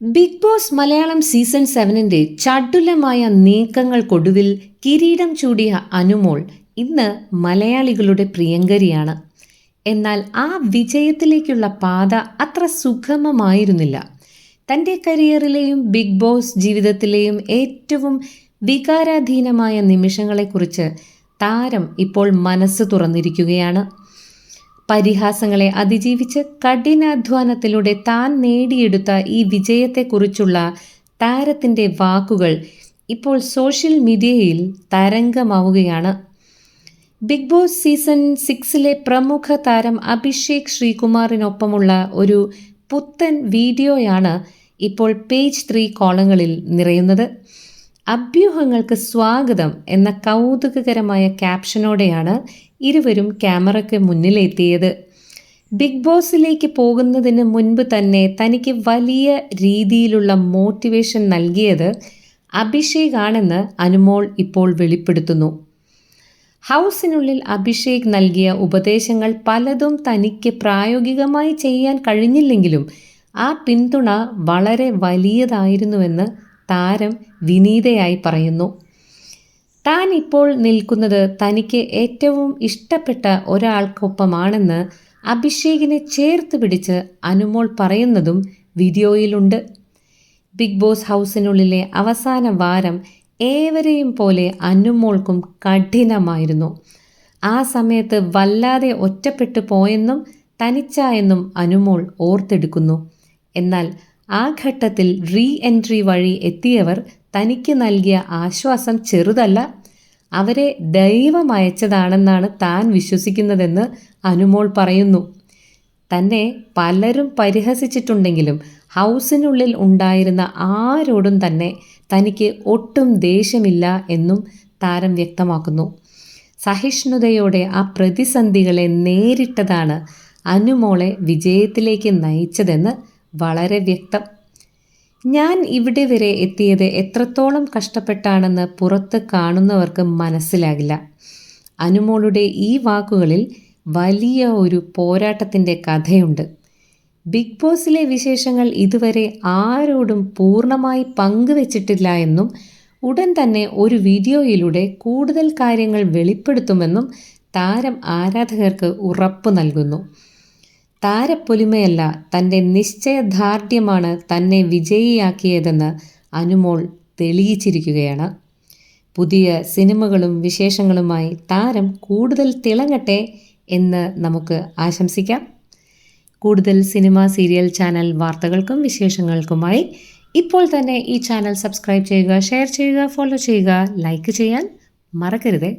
Big boss Malayalam season സെവനിന്റെ ചടുലമായ നീക്കങ്ങൾക്കൊടുവിൽ കിരീടം ചൂടിയ അനുമോൾ ഇന്ന് മലയാളികളുടെ പ്രിയങ്കരിയാണ്. എന്നാൽ ആ വിജയത്തിലേക്കുള്ള പാത അത്ര സുഗമമായിരുന്നില്ല. തന്റെ കരിയറിലെയും ബിഗ് ബോസ് ജീവിതത്തിലെയും ഏറ്റവും വികാരാധീനമായ നിമിഷങ്ങളെക്കുറിച്ച് താരം ഇപ്പോൾ മനസ്സ് തുറന്നിരിക്കുകയാണ്. പരിഹാസങ്ങളെ അതിജീവിച്ച് കഠിനാധ്വാനത്തിലൂടെ താൻ നേടിയെടുത്ത ഈ വിജയത്തെക്കുറിച്ചുള്ള താരത്തിന്റെ വാക്കുകൾ ഇപ്പോൾ സോഷ്യൽ മീഡിയയിൽ തരംഗമാവുകയാണ്. ബിഗ് ബോസ് സീസൺ സിക്സിലെ പ്രമുഖ താരം അഭിഷേക് ശ്രീകുമാറിനൊപ്പമുള്ള ഒരു പുത്തൻ വീഡിയോയാണ് ഇപ്പോൾ പേജ് ത്രീ കോളങ്ങളിൽ നിറയുന്നത്. അഭ്യൂഹങ്ങൾക്ക് സ്വാഗതം എന്ന കൗതുകകരമായ ക്യാപ്ഷനോടെയാണ് ഇരുവരും ക്യാമറയ്ക്ക് മുന്നിലെത്തിയത്. ബിഗ് ബോസിലേക്ക് പോകുന്നതിന് മുൻപ് തന്നെ തനിക്ക് വലിയ രീതിയിലുള്ള മോട്ടിവേഷൻ നൽകിയത് അഭിഷേക് ആണെന്ന് അനുമോൾ ഇപ്പോൾ വെളിപ്പെടുത്തുന്നു. ഹൗസിനുള്ളിൽ അഭിഷേക് നൽകിയ ഉപദേശങ്ങൾ പലതും തനിക്ക് പ്രായോഗികമായി ചെയ്യാൻ കഴിഞ്ഞില്ലെങ്കിലും ആ പിന്തുണ വളരെ വലിയതായിരുന്നുവെന്ന് താരം വിനീതയായി പറയുന്നു. താൻ ഇപ്പോൾ നിൽക്കുന്നത് തനിക്ക് ഏറ്റവും ഇഷ്ടപ്പെട്ട ഒരാൾക്കൊപ്പമാണെന്ന് അഭിഷേകിനെ ചേർത്ത് പിടിച്ച് അനുമോൾ പറയുന്നതും വീഡിയോയിലുണ്ട്. ബിഗ് ബോസ് ഹൗസിനുള്ളിലെ അവസാന വാരം ഏവരെയും പോലെ അനുമോൾക്കും കഠിനമായിരുന്നു. ആ സമയത്ത് വല്ലാതെ ഒറ്റപ്പെട്ടു പോയെന്നും തനിച്ചായെന്നും അനുമോൾ ഓർത്തെടുക്കുന്നു. എന്നാൽ ആ ഘട്ടത്തിൽ റീ എൻട്രി വഴി എത്തിയവർ തനിക്ക് നൽകിയ ആശ്വാസം ചെറുതല്ല അവരെ ദൈവം അയച്ചതാണെന്നാണ് താൻ വിശ്വസിക്കുന്നതെന്ന് അനുമോൾ പറയുന്നു. തന്നെ പലരും പരിഹസിച്ചിട്ടുണ്ടെങ്കിലും ഹൗസിനുള്ളിൽ ഉണ്ടായിരുന്ന ആരോടും തന്നെ തനിക്ക് ഒട്ടും ദേഷ്യമില്ല എന്നും താരം വ്യക്തമാക്കുന്നു. സഹിഷ്ണുതയോടെ ആ പ്രതിസന്ധികളെ നേരിട്ടതാണ് അനുമോളെ വിജയത്തിലേക്ക് നയിച്ചതെന്ന് വളരെ വ്യക്തം. ഞാൻ ഇവിടെ വരെ എത്തിയത് എത്രത്തോളം കഷ്ടപ്പെട്ടാണെന്ന് പുറത്ത് കാണുന്നവർക്ക് മനസ്സിലാകില്ല. അനുമോളുടെ ഈ വാക്കുകളിൽ വലിയ ഒരു പോരാട്ടത്തിന്റെ കഥയുണ്ട്. ബിഗ് ബോസിലെ വിശേഷങ്ങൾ ഇതുവരെ ആരോടും പൂർണമായി പങ്കുവച്ചിട്ടില്ല എന്നും ഉടൻ തന്നെ ഒരു വീഡിയോയിലൂടെ കൂടുതൽ കാര്യങ്ങൾ വെളിപ്പെടുത്തുമെന്നും താരം ആരാധകർക്ക് ഉറപ്പ് നൽകുന്നു. താരപ്പൊലിമയല്ല തന്റെ നിശ്ചയദാർഢ്യമാണ് തന്നെ വിജയിയാക്കിയതെന്ന് അനുമോൾ തെളിയിച്ചിരിക്കുകയാണ്. പുതിയ സിനിമകളും വിശേഷങ്ങളുമായി താരം കൂടുതൽ തിളങ്ങട്ടെ എന്ന് നമുക്ക് ആശംസിക്കാം. കൂടുതൽ സിനിമ സീരിയൽ ചാനൽ വാർത്തകൾക്കും വിശേഷങ്ങൾക്കുമായി ഇപ്പോൾ തന്നെ ഈ ചാനൽ സബ്സ്ക്രൈബ് ചെയ്യുക ഷെയർ ചെയ്യുക ഫോളോ ചെയ്യുക ലൈക്ക് ചെയ്യാൻ മറക്കരുതേ.